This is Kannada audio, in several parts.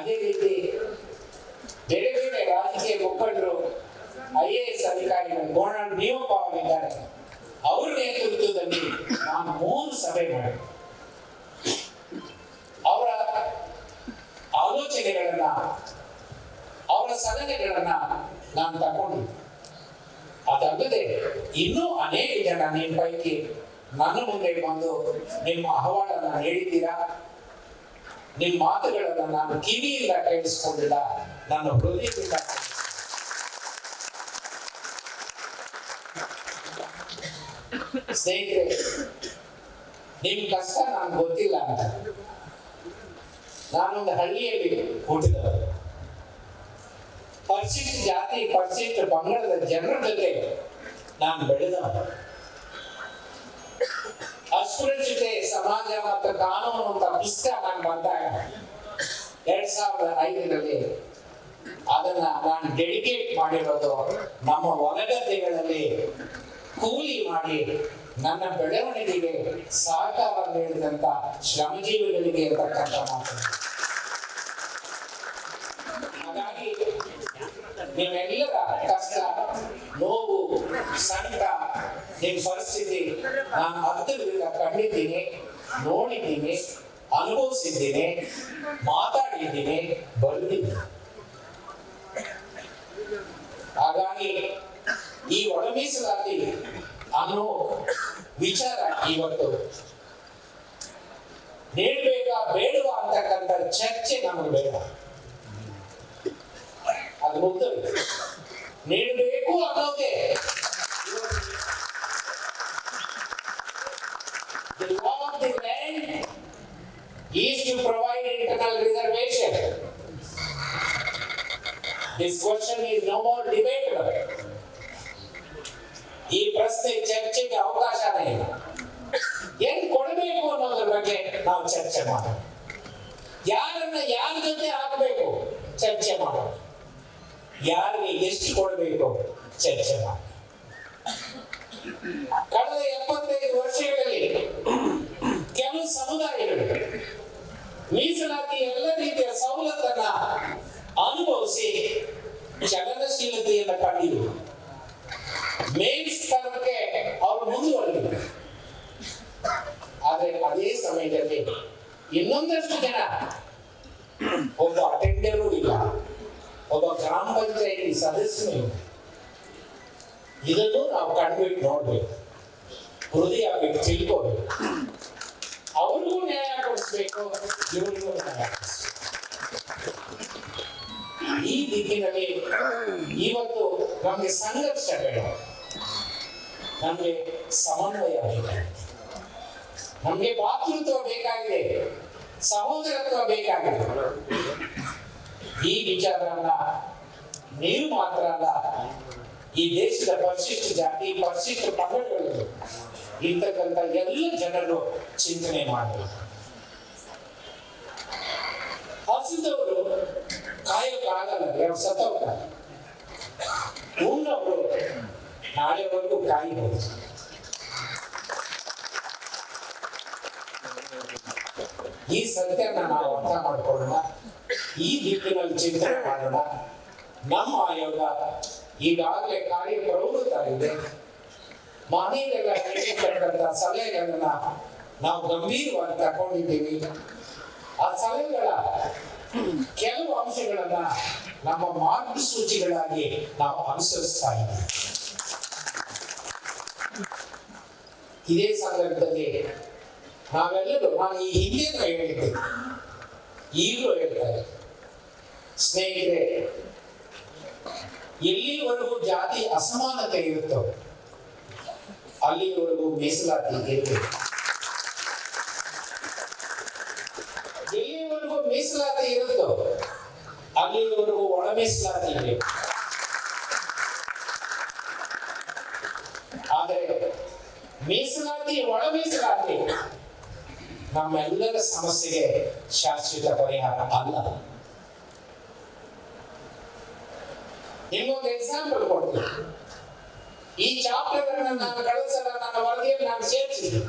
ಅದೇ ರೀತಿ ಬೇರೆ ರಾಜಕೀಯ ಮುಖಂಡರು, ಐ ಎ ಎಸ್ ಅಧಿಕಾರಿಗಳು ಗೋಣಾಳ್ ಆಗಿದ್ದಾರೆ ಅವ್ರ ನೇತೃತ್ವದಲ್ಲಿ ನಾನು ಮೂರು ಸಭೆ ಮಾಡಿ ಅವರ ಆಲೋಚನೆಗಳನ್ನ, ಅವರ ಸಲಹೆಗಳನ್ನ ನಾನು ತಗೊಂಡು ಅದಲ್ಲದೆ ಇನ್ನೂ ಅನೇಕ ಜನ ನಿಮ್ಮ ಪೈಕಿ ನನ್ನ ಮುಂದೆ ಬಂದು ನಿಮ್ಮ ಅಹವಾಲನ್ನ ನೀಡಿದ್ದೀರಾ? ನಿಮ್ಮ ಮಾತುಗಳನ್ನ ನಾನು ಕಿವಿಯಿಂದ ಕೇಳಿಸ್ಕೊಂಡಿಲ್ಲ ನನ್ನ ಹೃದಯದಿಂದ ಸ್ನೇಹಿತರೆ, ನಿಮ್ ಕಷ್ಟ ನಾನು ಗೊತ್ತಿಲ್ಲ ಅಂತ. ನಾನೊಂದು ಹಳ್ಳಿಯಲ್ಲಿ ಹುಟ್ಟಿದವರು ಪರಿಶಿಷ್ಟ ಜಾತಿ, ಪರಿಶಿಷ್ಟ ಪಂಗಡದ ಜನರ ಜೊತೆ ನಾನು ಬೆಳೆದವ ಅಸ್ಪೃಶ್ಯತೆ ಸಮಾಜ ಮತ್ತು ಕಾನೂನು ಅಂತ ಪುಸ್ತಕ ನಾನು ಬಂದಾಗ ಎರಡ್ ಸಾವಿರದ ಐದರಲ್ಲಿ ಅದನ್ನ ನಾನು ಡೆಡಿಕೇಟ್ ಮಾಡಿರೋದು ನಮ್ಮ ಹೊಲಗದ್ದೆಗಳಲ್ಲಿ ಕೂಲಿ ಮಾಡಿ ನನ್ನ ಬೆಳವಣಿಗೆಗೆ ಸಹಕಾರ ನೀಡಿದಂತ ಶ್ರಮಜೀವಿಗಳಿಗೆ ಇರತಕ್ಕಂಥ ಮಾತು. ಹಾಗಾಗಿ ನಿಮ್ಮೆಲ್ಲರ ಕಷ್ಟ, ನೋವು, ಸಂಕಟ ನಿಮ್ಮ ಪರಿಸ್ಥಿತಿ. ನಾನು ಹತ್ತಿರದಿಂದ ಕಂಡಿದ್ದೀನಿ ನೋಡಿದ್ದೀನಿ, ಅನುಭವಿಸಿದ್ದೀನಿ, ಮಾತಾಡಿದ್ದೀನಿ, ಬಂದಿದ್ದೀನಿ. ಹಾಗಾಗಿ ಈ ಒಳ ಅನ್ನೋ ವಿಚಾರ ಇವತ್ತು ನೀಡ್ಬೇಕಾ ಬೇಡವಾ ಅಂತಕ್ಕಂಥ ಚರ್ಚೆ ನಮಗೆ ಬೇಡ. ಅದು ಮುಗ್ದೋಯ್ತು. ನೀಡಬೇಕು ಅನ್ನೋದೇ is to provide internal reservation. This question is no more debatable. ಈ ಪ್ರಶ್ನೆ ಚರ್ಚೆಗೆ ಅವಕಾಶ ಇಲ್ಲ ಏನ್ ಕೊಡಬೇಕು ಅನ್ನೋದ್ರ ಬಗ್ಗೆ ನಾವು ಚರ್ಚೆ ಮಾಡೋಣ ಯಾರನ್ನ ಯಾರ ಜೊತೆ ಹಾಕಬೇಕು ಚರ್ಚೆ ಮಾಡೋಣ ಯಾರಿಗೆ ಎಷ್ಟು ಕೊಡಬೇಕು ಚರ್ಚೆ ಮಾಡೋಣ ಕಳೆದ ಎಪ್ಪತ್ತೈದು ವರ್ಷಗಳಲ್ಲಿ ಕೆಲವು ಸಮುದಾಯಗಳು ಮೀಸಲಾತಿ ಎಲ್ಲ ರೀತಿಯ ಸವಲತ್ತನ್ನ ಅನುಭವಿಸಿ ಚಲನಶೀಲತೆಯನ್ನು ಕಂಡಿದ್ರು ಮೇಸ್ ಸ್ಥಾನಕ್ಕೆ ಅವರು ಮುಂದುವರೆದಿದ್ರು ಆದರೆ ಅದೇ ಸಮಯದಲ್ಲಿ ಇನ್ನೊಂದಷ್ಟು ಜನ ಒಬ್ಬ ಅಟೆಂಡರು ಇಲ್ಲ. ಒಬ್ಬ ಗ್ರಾಮ ಪಂಚಾಯಿತಿ ಸದಸ್ಯನು ಇದನ್ನು ನಾವು ಕಣ್ಬಿಟ್ಟು ನೋಡ್ಬೇಕು. ಹೃದಯ ಬಿಟ್ಟು ತಿಳ್ಕೋಬೇಕು. ಕೊಡಿಸ್ಬೇಕು ಈ ದಿಕ್ಕಿನಲ್ಲಿ ಇವತ್ತು ನಮಗೆ ಸಂಘರ್ಷ ಬೇಡ ನಮಗೆ ಸಮನ್ವಯ ನಮಗೆ ಭಾತೃತ್ವ ಬೇಕಾಗಿದೆ. ಸಹೋದರತ್ವ ಬೇಕಾಗಿದೆ. ಈ ವಿಚಾರನ ನೀವು ಮಾತ್ರ ಅಲ್ಲ, ಈ ದೇಶದ ಪರಿಶಿಷ್ಟ ಜಾತಿ, ಪರಿಶಿಷ್ಟ ಪಂಗಡಗಳು ಇರ್ತಕ್ಕಂಥ ಎಲ್ಲ ಜನರು ಚಿಂತನೆ ಮಾಡಬೇಕು ಹಸಿದವರು ಕಾಯೋಕ್ಕಾಗಲ್ಲ ಎರಡು ಸತ್ತೋಗ್ತಾರೆ ಉಣ್ಣವರು ನಾಳೆವರೆಗೂ ಕಾಯಬಹುದು. ಈ ಸತ್ಯನ ನಾವು ಅರ್ಥ ಮಾಡ್ಕೊಳ್ಳೋಣ. ಈ ದಿಕ್ಕಿನಲ್ಲಿ ಚಿಂತನೆ ಮಾಡೋಣ. ನಮ್ಮ ಆಯೋಗ ಈಗಾಗಲೇ ಕಾರ್ಯ ಪ್ರವೃತ್ತಾಗಿದೆ ಮನೆಯಲ್ಲೆಲ್ಲ ನೀಡಿರ್ತಕ್ಕಂಥ ಸಲಹೆಗಳನ್ನ ನಾವು ಗಂಭೀರವಾಗಿ ತಗೊಂಡಿದ್ದೀವಿ. ಆ ಸಲಹೆಗಳ ಕೆಲವು ಅಂಶಗಳನ್ನ ನಮ್ಮ ಮಾರ್ಗಸೂಚಿಗಳಾಗಿ ನಾವು ಅನುಸರಿಸ್ತಾ ಇದ್ದೀವಿ. ಇದೇ ಸಂದರ್ಭದಲ್ಲಿ ನಾವೆಲ್ಲರೂ, ನಾನು ಈ ಹಿಂದೆನೂ ಹೇಳಿದ್ದೆ. ಈಗಲೂ ಹೇಳ್ತಾರೆ ಸ್ನೇಹಿತರೆ, ಎಲ್ಲಿವರೆಗೂ ಜಾತಿ ಅಸಮಾನತೆ ಇರುತ್ತೋ, ಅಲ್ಲಿವರೆಗೂ ಮೀಸಲಾತಿ ಇರುತ್ತೆ. ಎಲ್ಲಿವರೆಗೂ ಮೀಸಲಾತಿ ಅಲ್ಲಿವರೆಗೂ ಒಳ ಆದರೆ ಮೀಸಲಾತಿ ಒಳ ಮೀಸಲಾತಿ ನಮ್ಮೆಲ್ಲರ ಸಮಸ್ಯೆಗೆ ಶಾಶ್ವತ ಪರಿಹಾರ ಅಲ್ಲ. ಇನ್ನೊಂದು ಎಕ್ಸಾಂಪಲ್ ಕೊಡ್ತೀನಿ. ಈ ಚಾಪ್ಟರ್ ಅನ್ನು ನಾನು ನಾನು ನನ್ನ ವರದಿಯಲ್ಲಿ ನಾನು ಸೇರಿಸಿದ್ದೆ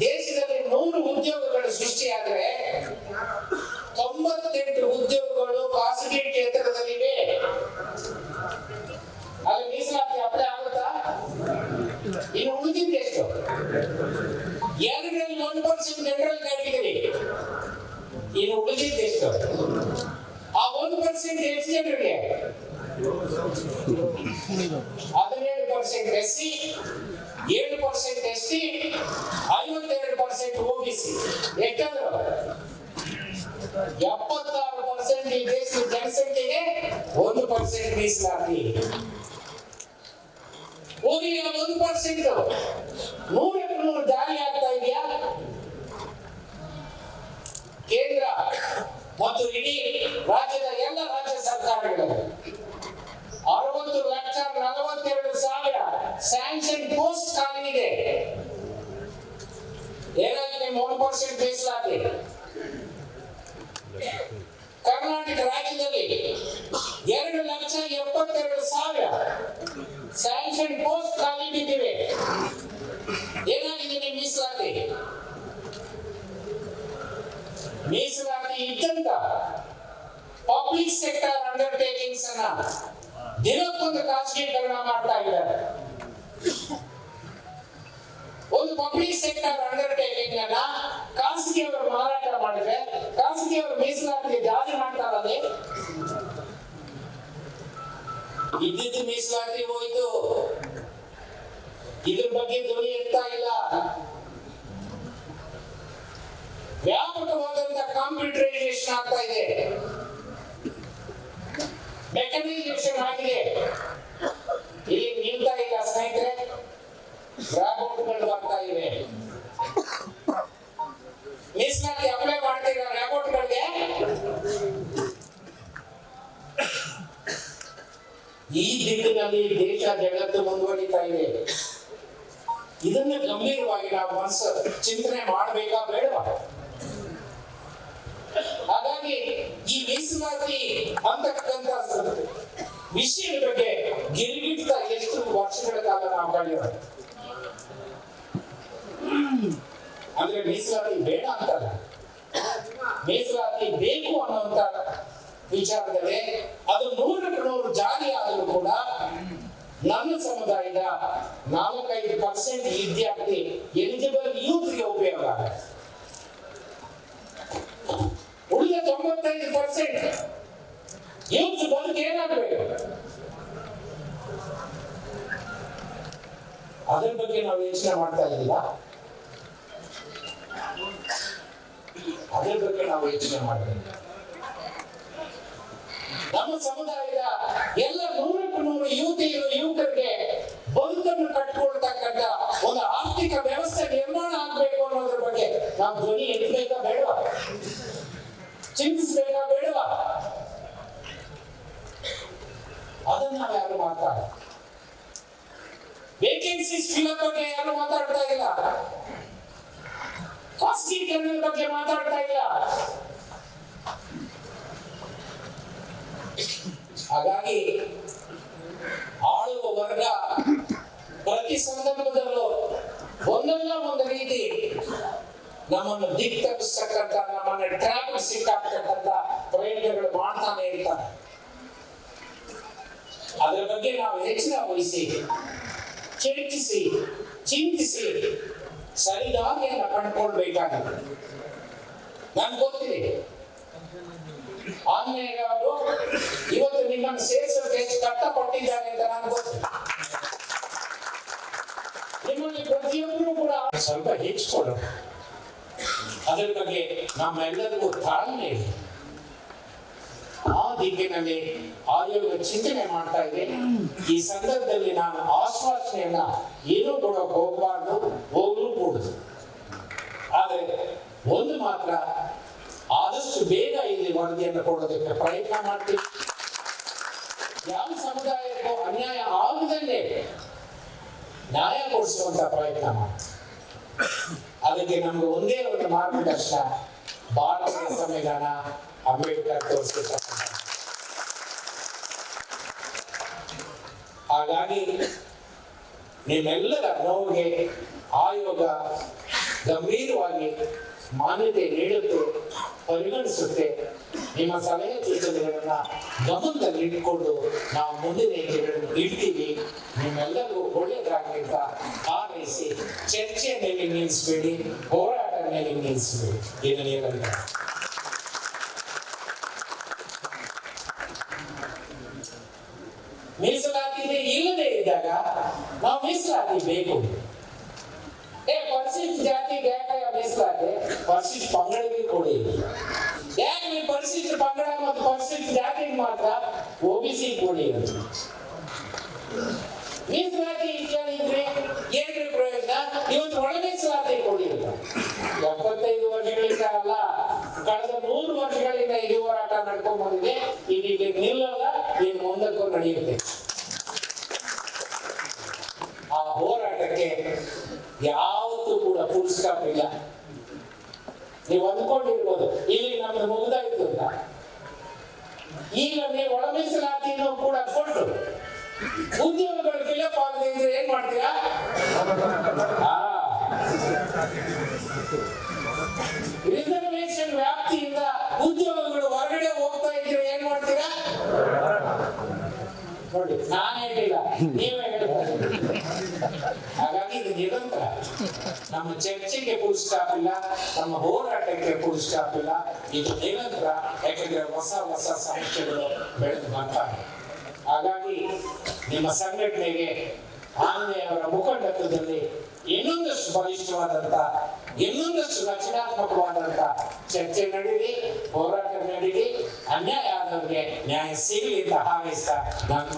ದೇಶದಲ್ಲಿ ನೂರು ಉದ್ಯೋಗಗಳು ಸೃಷ್ಟಿಯಾದ್ರೆ ಹದಿನೆಂಟು ಎತ್ತರದಲ್ಲಿದೆ ಅಲ್ಲಿ ಮೀಸಲಾತಿ ಅಪ್ಲೈ ಆಗುತ್ತಾ? ಇನ್ನು ಉಳಿದಿದೆ ಎಷ್ಟು? ಎರಡರಲ್ಲಿ ಒಂದು ಪರ್ಸೆಂಟ್ ಜನರಲ್ ಕ್ಯಾಟಗರಿ ಇನ್ನು ಉಳಿದಿದೆ ಎಷ್ಟು? ಆ ಒಂದು ಪರ್ಸೆಂಟ್ ಎಷ್ಟು ಜನರಿಗೆ ಹದಿನೇಳು ಪರ್ಸೆಂಟ್ ಎಸ್ ಸಿ ಏಳು ಪರ್ಸೆಂಟ್ ಎಸ್ ಟಿ ಐವತ್ತೆರಡು ಪರ್ಸೆಂಟ್ ಓಬಿಸಿ ಎಷ್ಟಾದ್ರು? ಎಪ್ಪತ್ತಾರು ಪರ್ಸೆಂಟ್ ಈ ದೇಶದ ಜನಸಂಖ್ಯೆಗೆ ಒಂದು ಪರ್ಸೆಂಟ್ ಮೀಸಲಾತಿ ಆ ಒಂದು ಪರ್ಸೆಂಟ್ ನೂರಕ್ಕೆ ನೂರು ಜಾರಿ ಆಗ್ತಾ ಇದೆಯಾ? ಕೇಂದ್ರ ಮತ್ತು ಇಡೀ ರಾಜ್ಯದ ಎಲ್ಲ ರಾಜ್ಯ ಸರ್ಕಾರಗಳು. ಅರವತ್ತು ಲಕ್ಷ ನಲವತ್ತೆರಡು ಸಾವಿರ ಸ್ಯಾಂಕ್ಷನ್ ಪೋಸ್ಟ್ ಖಾಲಿ ಇದೆ ಏನಾಗಿದೆ ಮೂರು ಪರ್ಸೆಂಟ್ ಮೀಸಲಾತಿ ಕರ್ನಾಟಕ ರಾಜ್ಯದಲ್ಲಿ ಎರಡು ಲಕ್ಷ ಎಪ್ಪತ್ತೆರಡು ಸಾವಿರ ಸ್ಯಾಂಕ್ಷನ್ ಪೋಸ್ಟ್ ಖಾಲಿ ಬಿದ್ದಿವೆ. ಏನಾಗಿದೆ ಮೀಸಲಾತಿ? ಮೀಸಲಾತಿ ಇದ್ದಂತ ಪಬ್ಲಿಕ್ ಸೆಕ್ಟರ್ ಅಂಡರ್ಟೇಕಿಂಗ್ಸ್ ಅನ್ನ ದಿನಕ್ಕೊಂದು ಖಾಸಗೀಕರಣ ಮಾಡ್ತಾ ಇದ್ದಾರೆ. ಒಂದು ಪಬ್ಲಿಕ್ ಸೆಕ್ಟರ್ ಅಂಡರ್ಟೇಕಿಂಗ್ ಅನ್ನ ಖಾಸಗಿಯವರು ಮಾರಾಟ ಮಾಡಿದ್ರೆ ಖಾಸಗಿಯವರು ಮೀಸಲಾತಿಗೆ ಜಾರಿ ಮಾಡ್ತಾರಲ್ಲೇ ಇದ್ದಿದ್ದು ಮೀಸಲಾತಿ ಹೋಯ್ತು. ಇದ್ರ ಬಗ್ಗೆ ಧ್ವನಿ ಎತ್ತಾ ಇಲ್ಲ. ವ್ಯಾಪಕವಾದಂತ ಕಾಂಪ್ಯೂಟರೈಸೇಷನ್ ಆಗ್ತಾ ಇದೆ. ಮೆಕನೈಸೇಷನ್ ಆಗಿದೆ ಇಲ್ಲಿ ನಿಲ್ತಾ ಇಲ್ಲ ಸ್ನೇಹಿತರೆ ರ್ಯಾಬೋಟ್ಗಳು ಬರ್ತಾ ಇವೆ ಮೀಸಲಾತಿ ಅಪ್ಲೈ ಮಾಡ್ತೀರಾ ರ್ಯಾಬೋಟ್ಗಳಿಗೆ ಈ ದಿಕ್ಕಿನಲ್ಲಿ ದೇಶ ಜಗತ್ತು ಮುಂದುವರಿತಾ ಇದೆ. ಇದನ್ನ ಗಂಭೀರವಾಗಿ ನಾವು ಮನಸ್ಸು ಚಿಂತನೆ ಮಾಡಬೇಕಾ ಬೇಡವಾ ಹಾಗಾಗಿ ಈ ಮೀಸಲಾತಿ ಅಂತಕ್ಕಂಥ ವಿಷಯದ ಬಗ್ಗೆ ಗಿರಿಗಿಡ್ತಾ ಎಷ್ಟು ವರ್ಷಗಳ ಕಾಲ ನಾವು ಕಳೆಯೋಣ ಅಂದ್ರೆ ಮೀಸಲಾತಿ ಬೇಡ ಅಂತಲ್ಲ. ಮೀಸಲಾತಿ ಬೇಕು ಅನ್ನುವಂತ ವಿಚಾರದಲ್ಲಿ ಅದು ನೂರಕ್ಕೆ ನೂರು ಜಾರಿ ನನ್ನ ಸಮುದಾಯದ ನಾಲ್ಕೈದು ಪರ್ಸೆಂಟ್ ವಿದ್ಯಾರ್ಥಿ ಎಲಿಜಿಬಲ್ ಯೂತ್ಗೆ ಉಪಯೋಗ ಆಗುತ್ತೆ. ಉಳಿದ ತೊಂಬತ್ತೈದು ಪರ್ಸೆಂಟ್ ಯೂತ್ ಬದುಕು ಏನಾಗಬೇಕು? ಅದ್ರ ಬಗ್ಗೆ ನಾವು ಯೋಚನೆ ಮಾಡ್ತಾ ಇದ್ದೀರಾ? ಅದ್ರ ಬಗ್ಗೆ ನಾವು ಯೋಚನೆ ಇದ್ದೀವಿ ನಮ್ಮ ಸಮುದಾಯದ ಎಲ್ಲ ನೂರಕ್ಕೂ ನೂರು ಯುವತಿಯರು ಯುವಕರಿಗೆ ಬದುಕನ್ನು ಕಟ್ಟಿಕೊಳ್ತಕ್ಕಂಥ ಒಂದು ಆರ್ಥಿಕ ವ್ಯವಸ್ಥೆ ನಿರ್ಮಾಣ ಆಗ್ಬೇಕು ಅನ್ನೋದ್ರ ಬಗ್ಗೆ ನಾವು ಧ್ವನಿ ಎತ್ತಬೇಕಾ ಬೇಡವಾ? ಚಿಂತಿಸ್ಬೇಕಾ ಬೇಡವಾ? ಅದನ್ನ ನಾವು ಯಾರು ಮಾತಾಡ ವೇಕೆನ್ಸೀಸ್ ಫಿಲಪ್ ಬಗ್ಗೆ ಯಾರು ಮಾತಾಡ್ತಾ ಇಲ್ಲ. ಖಾಸಗೀಕರಣದ ಬಗ್ಗೆ ಮಾತಾಡ್ತಾ ಇಲ್ಲ. ಹಾಗಾಗಿ ಆಳುವ ವರ್ಗ ಪ್ರತಿ ಸಂದರ್ಭದಲ್ಲೂ ಒಂದಲ್ಲ ಒಂದು ರೀತಿ ನಮ್ಮನ್ನು ದಿಕ್ಕಿಸ್ತಕ್ಕಂಥ ತಪ್ಪಿಸ್ತಕ್ಕಂಥ ನಮ್ಮನ್ನು ಟ್ರ್ಯಾಪ್ ಸಿಕ್ಕಾಕ್ತಕ್ಕಂಥ ಪ್ರಯತ್ನಗಳು ಮಾಡ್ತಾನೆ ಇರ್ತಾರೆ. ಅದರ ಬಗ್ಗೆ ನಾವು ಹೆಚ್ಚಿನ ವಹಿಸಿ, ಚರ್ಚಿಸಿ, ಚಿಂತಿಸಿ ಸರಿದಾರಿಯನ್ನು ಕಂಡುಕೊಳ್ಬೇಕಾಗಿದೆ. ನನ್ಗೆ ಗೊತ್ತಿದೆ. ಆಮೇಲೆ ಅವರು ನಿಮ್ಮನ್ನು ಸೇರಿಸೋಕೆ ಹೆಚ್ಚು ಕಷ್ಟಪಟ್ಟಿದ್ದಾರೆ ಅಂತ ನಾನು ನಿಮ್ಮಲ್ಲಿ ಪ್ರತಿಯೊಬ್ಬರು ಕೂಡ ಸ್ವಲ್ಪ ಹೆಚ್ಚಿಕೊಳ್ಳ ಅದರ ಬಗ್ಗೆ ನಮ್ಮೆಲ್ಲರಿಗೂ ತಾಳ್ಮೆ ಇದೆ. ಆ ದಿಕ್ಕಿನಲ್ಲಿ ಆಯೋಗ ಚಿಂತನೆ ಮಾಡ್ತಾ ಇದೆ. ಈ ಸಂದರ್ಭದಲ್ಲಿ ನಾನು ಆಶ್ವಾಸನೆಯನ್ನ ಏನೂ ಕೊಡೋಕೆ ಹೋಗಬಾರ್ದು, ಹೋಗ್ಲೂ ಕೂಡುದು. ಆದರೆ ಒಂದು ಮಾತ್ರ ಆದಷ್ಟು ಬೇಗ ಇಲ್ಲಿ ವರದಿಯನ್ನು ಕೊಡೋದಕ್ಕೆ ಪ್ರಯತ್ನ ಮಾಡ್ತೀವಿ ಯಾವ ಸಮುದಾಯಕ್ಕೂ ಅನ್ಯಾಯ ಆಗದಂತೆ ನ್ಯಾಯ ಕೊಡಿಸುವಂತ ಪ್ರಯತ್ನ ಮಾಡ್ತೀವಿ ಅದಕ್ಕೆ ನಮ್ಗೆ ಒಂದೇ ಒಂದು ಮಾರ್ಗದರ್ಶನ ಭಾರತದ ಸಂವಿಧಾನ ಅಂಬೇಡ್ಕರ್ ತೋರಿಸಿದ ಹಾಗಾಗಿ ನಿಮ್ಮೆಲ್ಲರ ನೋವಿಗೆ ಆಯೋಗ ಗಂಭೀರವಾಗಿ ಮಾನ್ಯತೆ ನೀಡುತ್ತೆ. ಪರಿಗಣಿಸುತ್ತೆ. ನಿಮ್ಮ ಸಲಹೆ ಸೂಚನೆಗಳನ್ನ ಗಮನದಲ್ಲಿ ಇಟ್ಕೊಂಡು ನಾವು ಮುಂದಿನ ಹೆಜ್ಜೆಗಳನ್ನು ಇಡ್ತೀವಿ. ನಿಮ್ಮೆಲ್ಲರಿಗೂ ಒಳ್ಳೆಯದಾಗಲಿ ಅಂತ ಹಾರೈಸಿ ಮೇಲೆ ನಿಲ್ಲಿಸಬೇಡಿ ಹೋರಾಟ ಮೇಲೆ ನಿಲ್ಲಿಸಬೇಡಿ. ಇದನ್ನು ಹೇಳಲ್ಲ ಮೀಸಲಾತಿ ಇಲ್ಲದೆ ಇದ್ದಾಗ ನಾವು ಮೀಸಲಾತಿ ಬೇಕು. ಏ ಪರಿಶಿಷ್ಟ ಜಾತಿಗೆ ಯಾಕೆ ಮೀಸಲಾತಿ ಪರಿಶಿಷ್ಟ ಪಂಗಡಿಗೆ ಕೊಡಿ. ಯಾಕೆ ನೀವು ಪರಿಶಿಷ್ಟ ಪಂಗಡ ಮತ್ತು ಪರಿಶಿಷ್ಟ ಜಾತಿಗೆ ಮಾತ್ರ? ಒಬಿಸಿ ಕೊಡಿ ಅಂತ. ಮೀಸಲಾತಿ ಇದ್ದರೆ ಏನ್ರಿ ಪ್ರಯೋಜನ? ಇವತ್ತು ಒಳ ಮೀಸಲಾತಿ ಕೊಡಿ ಅಂತ. ಎಪ್ಪತ್ತೈದು ವರ್ಷಗಳಿಂದ ಅಲ್ಲ ಕಳೆದ ನೂರು ವರ್ಷಗಳಿಂದ ಇದು ಹೋರಾಟ ನಡ್ಕೊಂಡ್ ಬಂದಿದೆ. ರಿಸರ್ವೇಶನ್ ವ್ಯಾಪ್ತಿಯಿಂದ ಉದ್ಯೋಗಗಳು ಹೊರಗಡೆ ಹೋಗ್ತಾ ಇದ್ರೆ ಏನ್ ಮಾಡ್ತೀರಾ? ನೋಡಿ, ನಾನು ಹೇಳಿಲ್ಲ ನೀವೇ ಹಾಗಾಗಿ ಇದು ನಿರಂತರ. ನಮ್ಮ ಚರ್ಚೆಗೆ ಫುಲ್ ಸ್ಟಾಪ್ ಇಲ್ಲ, ನಮ್ಮ ಹೋರಾಟಕ್ಕೆ ಫುಲ್ ಸ್ಟಾಪ್ ಇಲ್ಲ. ಇದು ನಿರಂತರ, ಯಾಕಂದ್ರೆ ಹೊಸ ಹೊಸ ಸಮಸ್ಯೆಗಳು ಬೆಳೆದು ಬರ್ತಾ ಇದೆ. ಹಾಗಾಗಿ ನಿಮ್ಮ ಸಂಘಟನೆಗೆ ಆಂಜನೇಯವರ ಮುಖಂಡತ್ವದಲ್ಲಿ ಇನ್ನೊಂದಷ್ಟು ಬಲಿಷ್ಠವಾದಂತ, ಇನ್ನೊಂದಷ್ಟು ರಚನಾತ್ಮಕವಾದಂತ ಚರ್ಚೆ ನಡೀಲಿ, ಹೋರಾಟ ನಡೀಲಿ, ಅನ್ಯಾಯ ಆದವರಿಗೆ ನ್ಯಾಯ ಸಿಗಲಿ ಅಂತ ಹಾರೈಸ್ತಾ ನಾನು